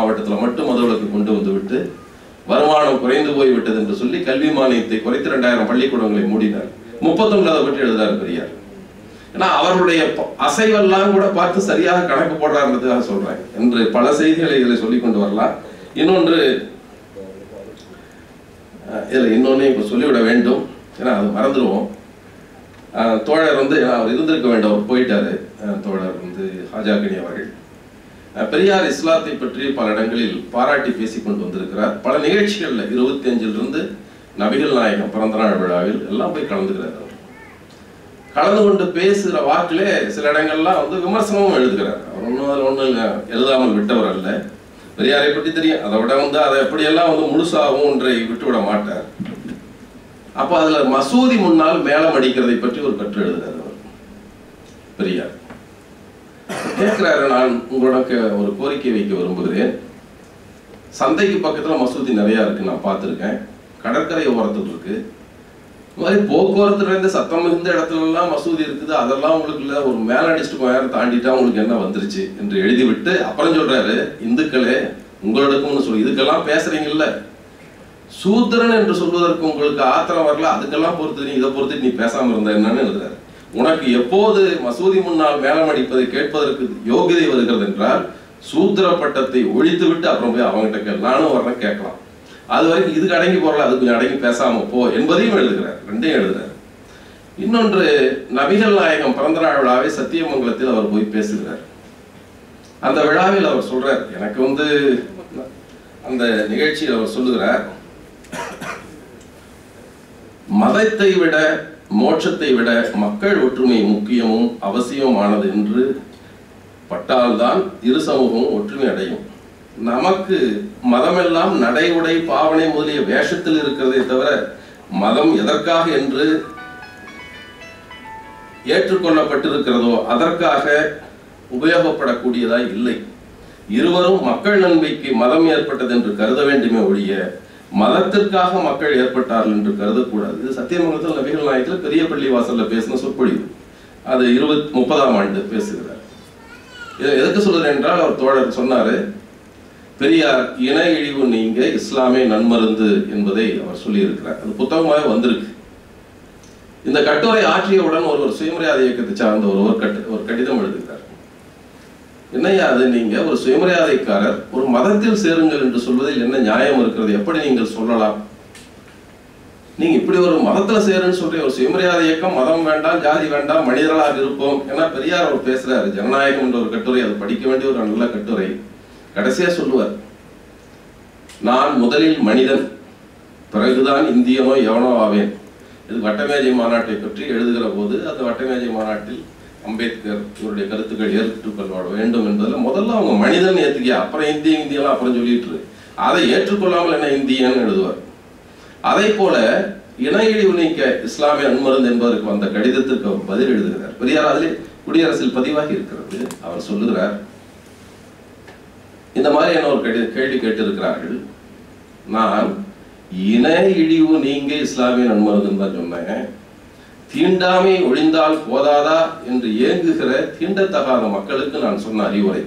மாவட்டத்தில் மட்டும் மதுவிலக்கு கொண்டு வந்துவிட்டு வருமானம் குறைந்து போய் விட்டது என்று சொல்லி கல்வி மானியத்தை குறைத்து ரெண்டாயிரம் பள்ளிக்கூடங்களை மூடினார். முப்பத்தொன்று அதை பற்றி எழுதார் பெரியார். ஏன்னா அவருடைய அசைவெல்லாம் கூட பார்த்து சரியாக கணக்கு போடுறாருன்றதுக்காக சொல்றேன் என்று பல செய்திகளை இதில் சொல்லிக் கொண்டு வரலாம். இன்னொன்று இதில் இன்னொன்று இப்போ சொல்லிவிட வேண்டும். ஏன்னா அது மறந்துடுவோம். தோழர் வந்து அவர் இருந்திருக்க வேண்டும். அவர் போயிட்டாரு. தோழர் வந்து ஹாஜாகனி அவர்கள். பெரியார் இஸ்லாத்தை பற்றி பல இடங்களில் பாராட்டி பேசிக் கொண்டு வந்திருக்கிறார். பல நிகழ்ச்சிகளில் இருபத்தி அஞ்சிலிருந்து நபிகள் நாயகம் பிறந்தநாள் விழாவில் எல்லாம் போய் கலந்துக்கிறார் அவர். கலந்து கொண்டு பேசுகிற வாக்கிலே சில இடங்கள்லாம் வந்து விமர்சனமும் எழுதுகிறார். அவர் ஒன்றும் அதில் ஒன்றும் இல்லை எழுதாமல் விட்டவர் அல்ல. பெரியாரை பற்றி தெரியும். அதை விட வந்து அதை எப்படியெல்லாம் வந்து முழுசாகவும் ஒன்றை விட்டுவிட மாட்டார். அப்போ அதில் மசூதி முன்னால் மேளம் அடிக்கிறதை பற்றி ஒரு கற்று எழுதுகிறார் அவர். பெரியார். கேட்கிறாரு நான் உங்களோட ஒரு கோரிக்கை வைக்க விரும்புகிறேன். சந்தைக்கு பக்கத்துல மசூதி நிறையா இருக்கு நான் பார்த்துருக்கேன். கடற்கரை ஓரத்தில் இருக்கு. இது மாதிரி போக்குவரத்து நிறைந்த சத்தம் மிகுந்த இடத்துல எல்லாம் மசூதி இருக்குது. அதெல்லாம் உங்களுக்கு இல்லை ஒரு மேலடிச்சுட்டு அடிச்சுட்டு தாண்டிட்டா உங்களுக்கு என்ன வந்துருச்சு என்று எழுதிவிட்டு அப்புறம் சொல்றாரு இந்துக்களே உங்களுக்கும் சொல்லி. இதுக்கெல்லாம் பேசுறீங்கல்ல. சூத்திரன் என்று சொல்வதற்கு உங்களுக்கு ஆத்திரம் வரல. அதுக்கெல்லாம் பொறுத்து நீ இதை பொறுத்து நீ பேசாம இருந்த என்னன்னு எழுதுறாரு. உனக்கு எப்போது மசூதி முன்னால் மேளம் அடிப்பதை கேட்பதற்கு யோகிதை வருகிறது என்றால் சூத்திர பட்டத்தை ஒழித்து விட்டு அப்புறம் போய் அவங்ககிட்ட கேள் நானும் வரணும் கேட்கலாம். அது வரைக்கும் இதுக்கு அடங்கி போறல அது கொஞ்சம் அடங்கி பேசாம போ என்பதையும் எழுதுகிறார் ரெண்டையும் எழுதுறாரு இன்னொன்று நபிகள் நாயகம் பிறந்த நாள் விழாவை சத்தியமங்கலத்தில் அவர் போய் பேசுகிறார். அந்த விழாவில் அவர் சொல்றார் எனக்கு வந்து அந்த நிகழ்ச்சியில் அவர் சொல்லுகிறார் மதத்தை விட மோட்சத்தை விட மக்கள் ஒற்றுமை முக்கியமும் அவசியமானது என்று பட்டால்தான் இரு சமூகமும் ஒற்றுமை அடையும். நமக்கு மதமெல்லாம் நடை உடை பாவனை முதலிய வேஷத்தில் இருக்கிறதே தவிர மதம் எதற்காக என்று ஏற்றுக்கொள்ளப்பட்டிருக்கிறதோ அதற்காக உபயோகப்படக்கூடியதாய் இல்லை. இருவரும் மக்கள் நன்மைக்கு மதம் ஏற்பட்டது என்று கருத வேண்டுமே ஒழிய மதத்திற்காக மக்கள் ஏற்பட்டார்கள் என்று கருதக்கூடாது. சத்தியமங்கலத்தில் நபிகள் நாயகத்தில் பெரிய பள்ளி வாசல்ல பேசின சொற்பொழிவு. அது இருபத் முப்பதாம் ஆண்டு பேசுகிறார். இதை எதுக்கு சொல்கிறேன் என்றால் அவர் தோழர் சொன்னாரு பெரியார் இன இழிவு நீங்க இஸ்லாமே நன்மருந்து என்பதை அவர் சொல்லியிருக்கிறார். அது புத்தகமாக வந்திருக்கு. இந்த கட்டுரை ஆற்றியவுடன் ஒருவர் சுயமரியாதை இயக்கத்தை சார்ந்த ஒருவர் கட்டு ஒரு கடிதம் எழுதுகிறார் என்னையா அது நீங்க ஒரு சுயமரியாதைக்காரர் ஒரு மதத்தில் சேருங்கள் என்று சொல்வதில் என்ன நியாயம் இருக்கிறது? எப்படி நீங்கள் சொல்லலாம்? நீங்க இப்படி ஒரு மதத்துல சேருன்னு சொல்ற ஒரு சுயமரியாதை இயக்கம் மதம் வேண்டாம் ஜாதி வேண்டாம் மனிதர்களாக இருப்போம் ஏன்னா பெரியார் அவர் பேசுறாரு. ஜனநாயகம் என்ற ஒரு கட்டுரை அது படிக்க வேண்டிய ஒரு நல்ல கட்டுரை. கடைசியா சொல்லுவார் நான் முதலில் மனிதன் பிறகுதான் இந்தியனோ எவனோ ஆவேன். இது வட்டமேஜை மாநாட்டை பற்றி எழுதுகிற போது அந்த வட்டமேஜை மாநாட்டில் அம்பேத்கர் இவருடைய கருத்துக்கள் ஏற்றுக்கொள்ள வேண்டும் என்பதில் முதல்ல அவங்க மனிதன் ஏற்றுக்கியா அப்புறம் இந்திய இந்தியெல்லாம் அப்புறம் சொல்லிட்டு அதை ஏற்றுக்கொள்ளாமல் என்ன இந்தியன்னு எழுதுவார். அதே போல இணையிழிவு நீக்க இஸ்லாமிய அன்மருந்து என்பதற்கு வந்த கடிதத்திற்கு அவர் பதில் எழுதுகிறார். பெரியார் அதிலே குடியரசில் பதிவாகி இருக்கிறது. அவர் சொல்லுகிறார் இந்த மாதிரி என்ன ஒரு கடி கேள்வி கேட்டிருக்கிறார்கள். நான் இன இழிவு நீங்க இஸ்லாமிய நன்மருந்துன்னு தான் சொன்னேன். தீண்டாமை ஒழிந்தால் போதாதா என்று ஏங்குகிற தீண்டத்தகாத மக்களுக்கு நான் சொன்ன அறிவுரை.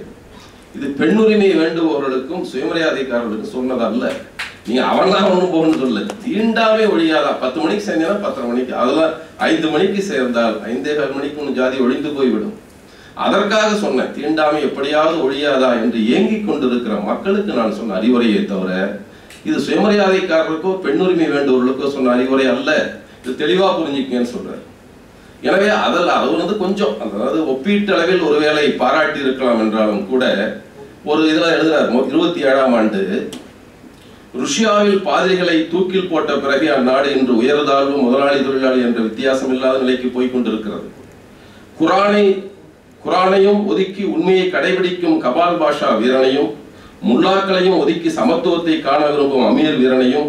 இது பெண்ணுரிமை வேண்டுபவர்களுக்கும் சுயமரியாதைக்காரர்களுக்கும் சொன்னதல்ல நீ அவன்லாம் ஒண்ணும் போகணும்னு சொல்ல தீண்டாமே ஒழியாதா? பத்து மணிக்கு சேர்ந்தா பத்தரை மணிக்கு. அதெல்லாம் ஐந்து மணிக்கு சேர்ந்தால் ஐந்தே கால் மணிக்கு ஒன்று ஜாதி ஒழிந்து போய்விடும். அதற்காக சொன்னேன் தீண்டாமை எப்படியாவது ஒழியாதா என்று ஏங்கிக் கொண்டிருக்கிற மக்களுக்கு நான் சொன்ன அறிவுரையை தவிர இது சுயமரியாதைக்காரருக்கோ பெண்ணுரிமை வேண்டுவர்களுக்கோ சொன்ன அறிவுரை அல்ல. இது தெளிவா புரிஞ்சுக்கங்கன்னு சொல்றாரு. எனவே அதில் அது வந்து கொஞ்சம் அதாவது ஒப்பீட்டளவில் ஒருவேளை பாராட்டி இருக்கலாம் என்றாலும் கூட ஒரு இதில் எழுதுகிறார் இருபத்தி ஏழாம் ஆண்டு ருஷ்யாவில் பாதிரிகளை தூக்கில் போட்ட பிறகு அந்நாடு இன்று உயர்தாழ்வு முதலாளி தொழிலாளி என்ற வித்தியாசம் இல்லாத நிலைக்கு போய்கொண்டிருக்கிறது குரானை குரானையும் ஒதுக்கி உண்மையை கடைபிடிக்கும் கபால் பாஷா வீரனையும் முல்லாக்களையும் ஒதுக்கி சமத்துவத்தை காண விரும்பும் அமீர் வீரனையும்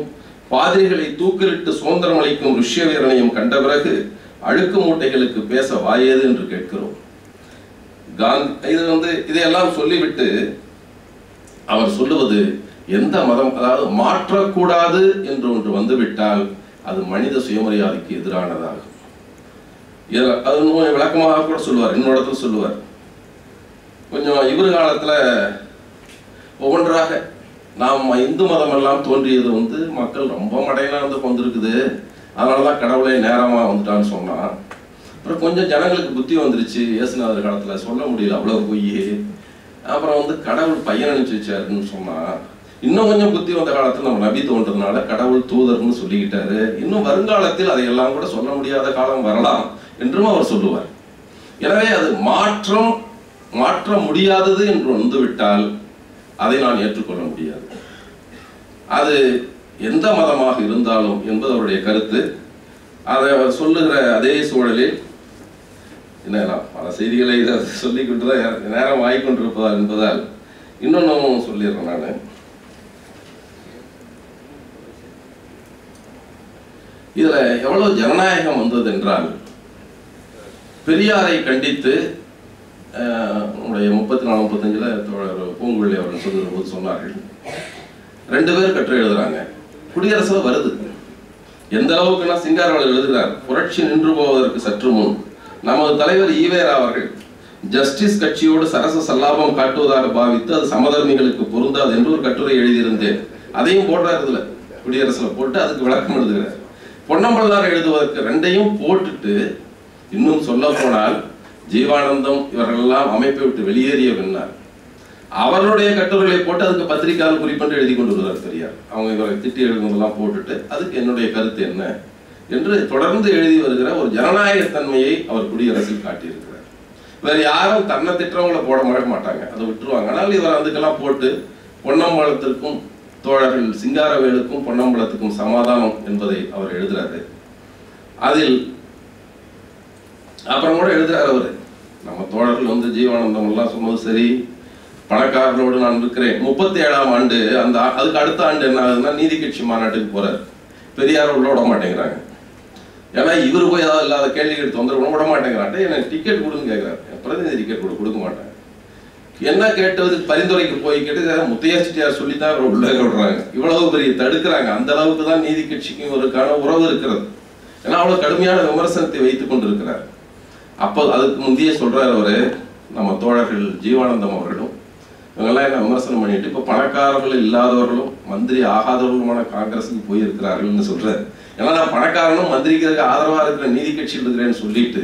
பாதிரிகளை தூக்கிலிட்டு சுதந்திரம் அளிக்கும் ருஷ்ய வீரனையும் கண்ட பிறகு அழுக்கு மூட்டைகளுக்கு பேச வாயேது என்று கேட்கிறோம். காந்தி இது வந்து இதையெல்லாம் சொல்லிவிட்டு அவர் சொல்லுவது எந்த மதம் அதாவது மாற்றக்கூடாது என்று ஒன்று வந்துவிட்டால் அது மனித சுயமரியாதைக்கு எதிரானதாகும். அது இன்னும் விளக்கமாக கூட சொல்லுவார் இன்னொரு இடத்துல சொல்லுவார். கொஞ்சம் இவர் காலத்தில் ஒவ்வொன்றாக நாம் இந்து மதம் எல்லாம் தோன்றியது வந்து மக்கள் ரொம்ப மடையனா இருந்து வந்திருக்குது அதனால தான் கடவுளே நேரமா வந்துட்டான்னு சொன்னான். அப்புறம் கொஞ்சம் ஜனங்களுக்கு புத்தி வந்துருச்சு இயேசுநாதர் காலத்துல. சொல்ல முடியல அவ்வளவு பொய். அப்புறம் வந்து கடவுள் பையன் அனுப்பிச்சு வச்சாருன்னு சொன்னான். இன்னும் கொஞ்சம் புத்தி வந்த காலத்துல நம்ம நபி தோன்றதுனால கடவுள் தூதர்னு சொல்லிக்கிட்டாரு. இன்னும் வருங்காலத்தில் அதையெல்லாம் கூட சொல்ல முடியாத காலம் வரலாம் என்றும் அவர் சொல்லுவார். எனவே அது மாற்றம் மாற்ற முடியாதது என்று வந்துவிட்டால் அதை நான் ஏற்றுக்கொள்ள முடியாது. அது எந்த மதமாக இருந்தாலும் என்பது அவருடைய கருத்து. அதை அவர் சொல்லுகிற அதே சூழலில் என்ன பல செய்திகளை இதை சொல்லிக்கொண்டு தான் நேரம் ஆகிக்கொண்டிருப்பதால் என்பதால் இன்னொன்னும் சொல்லிடுறேன் நான். இதுல எவ்வளவு ஜனநாயகம் வந்தது என்றால் பெரியாரை கண்டித்து நம்முடைய முப்பத்தி நாலு முப்பத்தஞ்சுல தோழர் பூங்குழலி அவர்கள் சொல்லுகிற போது சொன்னார்கள். ரெண்டு பேர் கட்டுரை எழுதுறாங்க. குடியரசு வருது. எந்த அளவுக்குன்னா சிங்காரவளர் எழுதுகிறார் புரட்சி நின்று போவதற்கு சற்று முன். நமது தலைவர் ஈவேரா அவர்கள் ஜஸ்டிஸ் கட்சியோடு சரச சல்லாபம் காட்டுவதாக பாவித்து அது சமதர்மிகளுக்கு பொருந்தாது என்று ஒரு கட்டுரை எழுதியிருந்தேன். அதையும் போடுறார் இதுல. குடியரசுல போட்டு அதுக்கு விளக்கம் எழுதுகிறார். பொன்னம்பல்லார் எழுதுவதற்கு ரெண்டையும் போட்டுட்டு இன்னும் சொல்ல போனால் ஜீவானந்தம் இவர்களெல்லாம் அமைப்பை விட்டு வெளியேறிய பின்னர் அவருடைய கட்டுரைகளை போட்டு அதுக்கு பத்திரிகையாளர் குறிப்பிட்டு எழுதி கொண்டு வருவார் பெரியார். அவங்க இவரை திட்டி எழுதுவதெல்லாம் போட்டுட்டு அதுக்கு என்னுடைய கருத்து என்ன என்று தொடர்ந்து எழுதி வருகிற ஒரு ஜனநாயக தன்மையை அவர் குடியரசில் காட்டியிருக்கிறார். வேற யாரும் தன்னை திட்டவங்களை போட மாட்ட மாட்டாங்க. அதை விட்டுருவாங்க. ஆனால் இவர் அதுக்கெல்லாம் போட்டு பொன்னம்பலத்திற்கும் தோழர்கள் சிங்காரவேலுக்கும் பொன்னம்பலத்துக்கும் சமாதானம் என்பதை அவர் எழுதுறாரு. அதில் அப்புறம் கூட எழுதுறாரு அவரு. நம்ம தோழர்கள் வந்து ஜீவானந்தம் எல்லாம் சொன்னது சரி. பணக்காரர்களோடு நான் இருக்கிறேன். முப்பத்தி ஏழாம் ஆண்டு அந்த அதுக்கு அடுத்த ஆண்டு என்ன ஆகுதுன்னா நீதி கட்சி மாநாட்டுக்கு போறாரு. பெரியார் உள்ள விட மாட்டேங்கிறாங்க. ஏன்னா இவர் போய் ஏதாவது இல்லாத கேள்விகள் தொந்தரவு விட மாட்டேங்கிறான்ட்டு எனக்கு டிக்கெட் கொடுன்னு கேட்கிறாரு பிரதிநிதி டிக்கெட் கொடு கொடுக்க மாட்டேன். என்ன கேட்டது பரிந்துரைக்கு போய் கேட்டு முத்தையா செட்டியார் சொல்லித்தான் அவர் உள்ள விடுறாங்க. இவ்வளவு பெரிய தடுக்கிறாங்க. அந்த அளவுக்கு தான் நீதி கட்சிக்கும் இவருக்கான உறவு இருக்கிறது. ஏன்னா அவ்வளவு கடுமையான விமர்சனத்தை வைத்துக் கொண்டிருக்கிறார். அப்போ அதுக்கு முந்தைய சொல்றாரு அவரு நம்ம தோழர்கள் ஜீவானந்தம் அவர்களும் இவங்கெல்லாம் என்ன விமர்சனம் பண்ணிட்டு இப்போ பணக்காரர்கள் இல்லாதவர்களும் மந்திரி ஆகாதவர்களுமான காங்கிரஸுக்கு போயிருக்கிறார்கள்னு சொல்றாரு. ஏன்னா நான் பணக்காரனும் மந்திரிக்கு ஆதரவா இருக்கிற நீதி கட்சியில் இருக்கிறேன்னு சொல்லிட்டு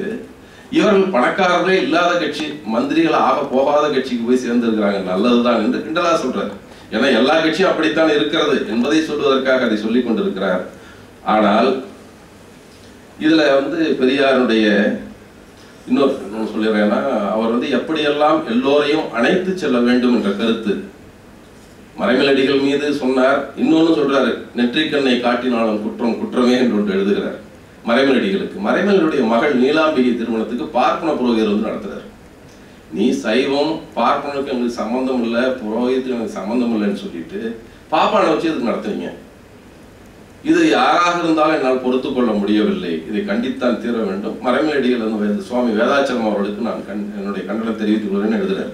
இவர்கள் பணக்காரர்களே இல்லாத கட்சி மந்திரிகள் ஆக போகாத கட்சிக்கு போய் சேர்ந்திருக்கிறாங்க. நல்லதுதான் என்று கிண்டலா சொல்றாரு. ஏன்னா எல்லா கட்சியும் அப்படித்தான் இருக்கிறது என்பதை சொல்வதற்காக அதை சொல்லிக் கொண்டிருக்கிறார். ஆனால் இதுல வந்து பெரியாருடைய இன்னொரு இன்னொன்று சொல்லிடுறேன்னா அவர் வந்து எப்படியெல்லாம் எல்லோரையும் அணைத்து செல்ல வேண்டும் என்ற கருத்து. மறைமலடிகள் மீது சொன்னார் இன்னொன்னு சொல்றாரு நெற்றிக்கண்ணை காட்டினாலும் குற்றம் குற்றமே என்று ஒன்று எழுதுகிறார். மறைமலடிகளுக்கு மறைமலனுடைய மகள் நீலாம்பிகை திருமணத்துக்கு பார்ப்பன புரோகிதர் வந்து நடத்துறாரு. நீ சைவம் பார்ப்பனுக்கு எங்களுக்கு சம்மந்தம் இல்லை புரோகிதத்துக்கு எனக்கு சம்மந்தம் இல்லைன்னு சொல்லிட்டு பாப்பானை வச்சு இதுக்கு நடத்துறீங்க? இது யாராக இருந்தாலும் என்னால் பொறுத்து கொள்ள முடியவில்லை. இதை கண்டித்தான் தீர வேண்டும். மறைமலடிகள் வந்து சுவாமி வேதாச்சலம் அவர்களுக்கு நான் கண் என்னுடைய கண்டனம் தெரிவித்துக் கொள்கிறேன் எழுதுறாரு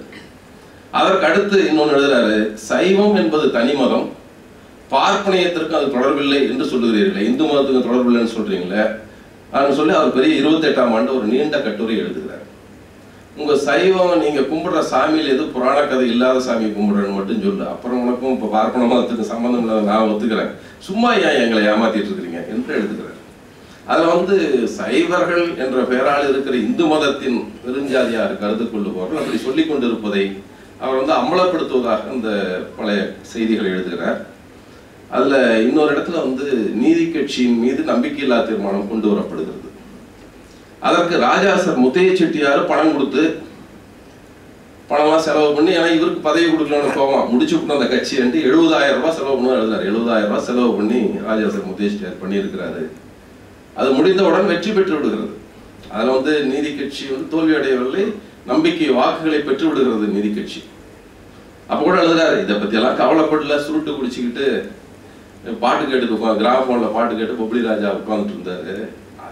அதற்கு அடுத்து இன்னொன்று எழுதுறாரு சைவம் என்பது தனி மதம். பார்ப்பனியத்திற்கு அது தொடர்பில்லை என்று சொல்லுகிறீர்களே. இந்து மதத்துக்கு தொடர்பில்லைன்னு சொல்றீங்களே. அப்படின்னு சொல்லி அவர் பெரிய இருபத்தெட்டாம் ஆண்டு ஒரு நீண்ட கட்டுரை எழுதுகிறார். உங்க சைவம் நீங்க கும்பிடுற சாமியில் எது புராண கதை இல்லாத சாமி கும்பிடுறேன்னு மட்டும் சொல்லு. அப்புறம் உனக்கும் இப்போ பார்ப்பன மதத்துக்கு சம்பந்தம் இல்லாத நான் ஒத்துக்கிறேன். சும்மா ஏன் எங்களை ஏமாத்திட்டு இருக்கிறீங்க? என்று எழுதுகிறார். அதில் வந்து சைவர்கள் என்ற பெயரால் இருக்கிற இந்து மதத்தின் பெருஞ்சாதியார் கருத்து கொள்ளுபவர்கள் அப்படி சொல்லி கொண்டிருப்பதை அவர் வந்து அம்பலப்படுத்துவதாக இந்த பழைய செய்திகளை எழுதுகிறார். அதில் இன்னொரு இடத்துல வந்து நீதி கட்சியின் மீது நம்பிக்கையில்லா தீர்மானம் கொண்டு வரப்படுகிறது. அதற்கு ராஜா சார் முத்தைய செட்டியார் பணம் கொடுத்து பணம்லாம் செலவு பண்ணி ஏன்னா இவருக்கு பதவி கொடுக்கலாம்னு கோவம் முடிச்சு விட்டு அந்த கட்சி வந்து எழுபதாயிரம் ரூபாய் செலவு பண்ணி எழுதுறாரு. எழுபதாயிரம் ரூபாய் செலவு பண்ணி ராஜாசர் சார் பண்ணியிருக்கிறாரு. அது முடிந்தவுடன் வெற்றி பெற்று விடுகிறது. அதில் வந்து நீதி கட்சி வந்து தோல்வி அடையவில்லை. நம்பிக்கை வாக்குகளை பெற்று விடுகிறது நீதி கட்சி. அப்போ கூட எழுதுறாரு இதை பற்றியெல்லாம் கவலைப்படல. சுருட்டு குடிச்சிக்கிட்டு பாட்டு கேட்டு உட்காந்து கிராமபோன்ல பாட்டு கேட்டு பொப்ளி ராஜா உட்காந்துட்டு இருந்தாரு.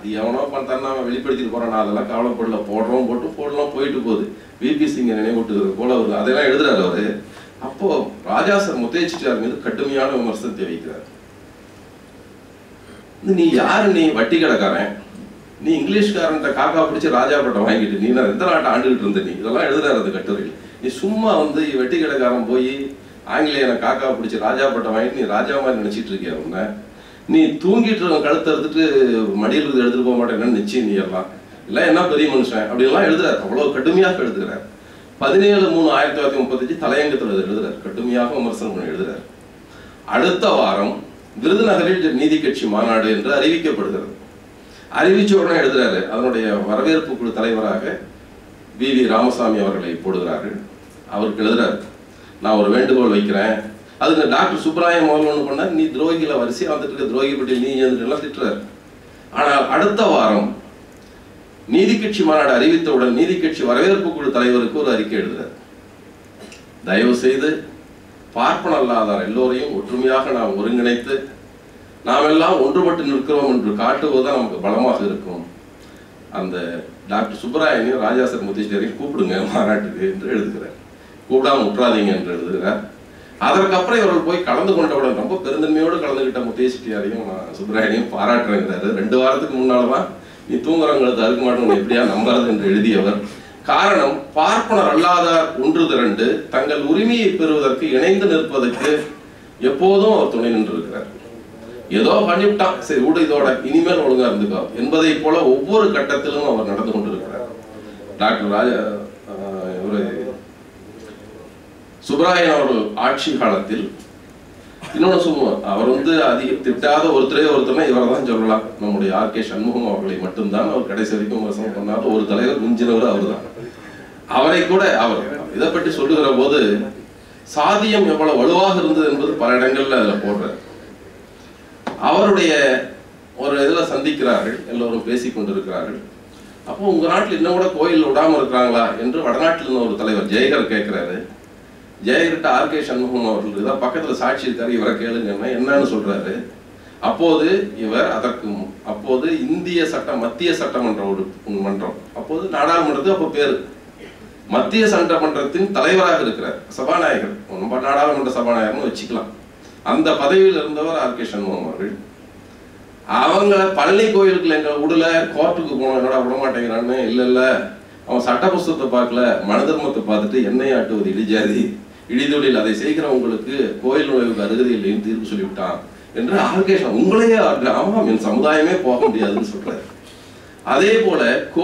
அது எவனோ பண்ணா அவன் வெளிப்படுத்திட்டு போறான். நான் அதெல்லாம் கவலைப்படல. போடுறோம் போட்டு போடலாம் போயிட்டு போகுது. விபி சிங்க நினைவூட்டுகிறது போல வருது. அதெல்லாம் எழுதுறாரு அவரு. அப்போ ராஜா சார் முத்தையச்சிட்டார் மீது கடுமையான விமர்சனம் தெரிவிக்கிறார். நீ யாரு? நீ வட்டி கடைக்காரன். நீ இங்கிலீஷ்காரன்ட்ட காக்கா பிடிச்சி ராஜா பட்டம் வாங்கிட்டு நீ நான் எந்த நாட்டை ஆண்டுகிட்டு இருந்த நீ? இதெல்லாம் எழுதுறாரு அந்த கட்டுரையில். நீ சும்மா வந்து வெட்டி கடைக்காரன் போய் ஆங்கிலேயனை காக்கா பிடிச்சி ராஜா பட்டம் வாங்கிட்டு நீ ராஜா மாதிரி நினைச்சிட்டு இருக்கியா? உன்ன நீ தூங்கிட்டு இருக்க கழுத்தை எடுத்துட்டு மடியில் எடுத்துட்டு போக மாட்டேங்கன்னு நிச்சயம் நீ இல்லை என்ன பெரிய மனுஷன்? அப்படிலாம் எழுதுறாரு. அவ்வளோ கடுமையாக எழுதுகிறார். பதினேழு மூணு ஆயிரத்தி தொள்ளாயிரத்தி முப்பத்தஞ்சு தலையங்கத்தில் எழுதுறாரு. கடுமையாக விமர்சனம் பண்ணி எழுதுறாரு. அடுத்த வாரம் விருதுநகரில் நீதி கட்சி மாநாடு என்று அறிவிக்கப்படுகிறது. அறிவிச்ச உடனே எழுதுறாரு. அதனுடைய வரவேற்பு குழு தலைவராக வி வி ராமசாமி அவர்களை போடுகிறார்கள். அவருக்கு எழுதுறாரு. நான் ஒரு வேண்டுகோள் வைக்கிறேன். அதுக்கு டாக்டர் சுப்ராயம் மோகன் ஒன்று பண்ணார். நீ துரோகிகளை வரிசையாக வந்துட்டு இருக்க துரோகி பட்டியல் நீ எழுந்துட்டு எல்லாம் திட்டுறாரு. ஆனால் அடுத்த வாரம் நீதி கட்சி மாநாடு அறிவித்தவுடன் நீதி கட்சி வரவேற்பு குழு தலைவருக்கு ஒரு அறிக்கை எழுதுறார். தயவு செய்து பார்ப்பன அல்லாதார் எல்லோரையும் ஒற்றுமையாக நாம் ஒருங்கிணைத்து நாம் எல்லாம் ஒன்றுபட்டு நிற்கிறோம் என்று காட்டுவதுதான் நமக்கு பலமாக இருக்கும். அந்த டாக்டர் சுப்பராயனையும் ராஜாசர் முத்தீஸ்வரையும் கூப்பிடுங்க மாநாட்டுக்கு என்று எழுதுகிறார். கூப்பிடாம விட்டுறாதீங்க என்று எழுதுகிறார். அதற்கப்புறம் இவர்கள் போய் கலந்து கொண்டவுடன் ரொம்ப பெருந்தன்மையோடு கலந்துகிட்ட முத்தேஷ்டியாரையும் சுப்பராயனையும் பாராட்டுறேங்கிறாரு ரெண்டு வாரத்துக்கு முன்னால்தான் நீ தூங்குறவங்களுக்கு அறுக்க மாட்டோம் எப்படியா நம்புறது என்று எழுதியவர். காரணம் பார்ப்பனர் அல்லாதார் ஒன்று திரண்டு தங்கள் உரிமையை பெறுவதற்கு இணைந்து நிற்பதற்கு எப்போதும் அவர் துணை நின்றிருக்கிறார். ஏதோ பண்ணிவிட்டான். சரி விடு இதோட. இனிமேல் ஒழுங்கா இருந்துக்கோ. என்பதை போல ஒவ்வொரு கட்டத்திலும் அவர் நடந்து கொண்டிருக்கிறார். டாக்டர் ராஜா இவரு சுப்ராயன் அவர்கள் ஆட்சி காலத்தில் இன்னொன்னு சொல்லுவோம் அவர் வந்து அதிக திட்டாத ஒருத்தரே ஒருத்தர்னா இவரை தான் சொல்லலாம். நம்முடைய ஆர் கே சண்முகம் அவர்களை மட்டும்தான் அவர் கடைசி வரைக்கும் வசம் பண்ணாத ஒரு தலைவர் மிஞ்சினவர் அவர்தான். அவரை கூட அவர் இதை பற்றி சொல்லுகிற போது சாதியம் எவ்வளவு வலுவாக இருந்தது என்பது பல இடங்கள்ல அதுல போடுறார். அவருடைய ஒரு இதுல சந்திக்கிறார்கள். எல்லோரும் பேசி கொண்டிருக்கிறார்கள். அப்போ உங்க நாட்டில் இன்னும் கூட கோயில் விடாம இருக்கிறாங்களா என்று வடநாட்டில் இருந்த ஒரு தலைவர் ஜெயகர் கேட்கிறாரு. ஜெயகிட்ட ஆர் கே சண்முகம் அவர்கள் இதான் பக்கத்தில் சாட்சி இருக்காரு இவரை கேளுங்கன்னா என்னன்னு சொல்றாரு. அப்போது இவர் அதற்கு அப்போது இந்திய சட்ட மத்திய சட்டமன்ற ஒரு மன்றம். அப்போது நாடாளுமன்றத்து அப்போ பேர். மத்திய சட்டமன்றத்தின் தலைவராக இருக்கிறார் சபாநாயகர். நம்ம நாடாளுமன்ற சபாநாயகர்னு வச்சுக்கலாம். அந்த பதவியில் இருந்தவர் ஆர் கே சண்முகம் அவர்கள். அவங்கள பழனி கோயிலுக்குள்ள எங்க விடல கோர்ட்டுக்கு போன என்னடா விட மாட்டேங்கிறான்னு இல்ல இல்ல. அவன் சட்ட புஸ்தகத்தை பார்க்கல மனதர்மத்தை பார்த்துட்டு என்னை ஆட்டுவது இடிதொழில் அதை செய்கிறவங்களுக்கு கோயில் நுழைவுக்கு அருகதை இல்லைன்னு தீர்ப்பு சொல்லிவிட்டான் என்று ஆர்கேஷன் உங்களையே ஆமாம் என் சமுதாயமே போக முடியாதுன்னு சொல்றாரு. அதே போல கோ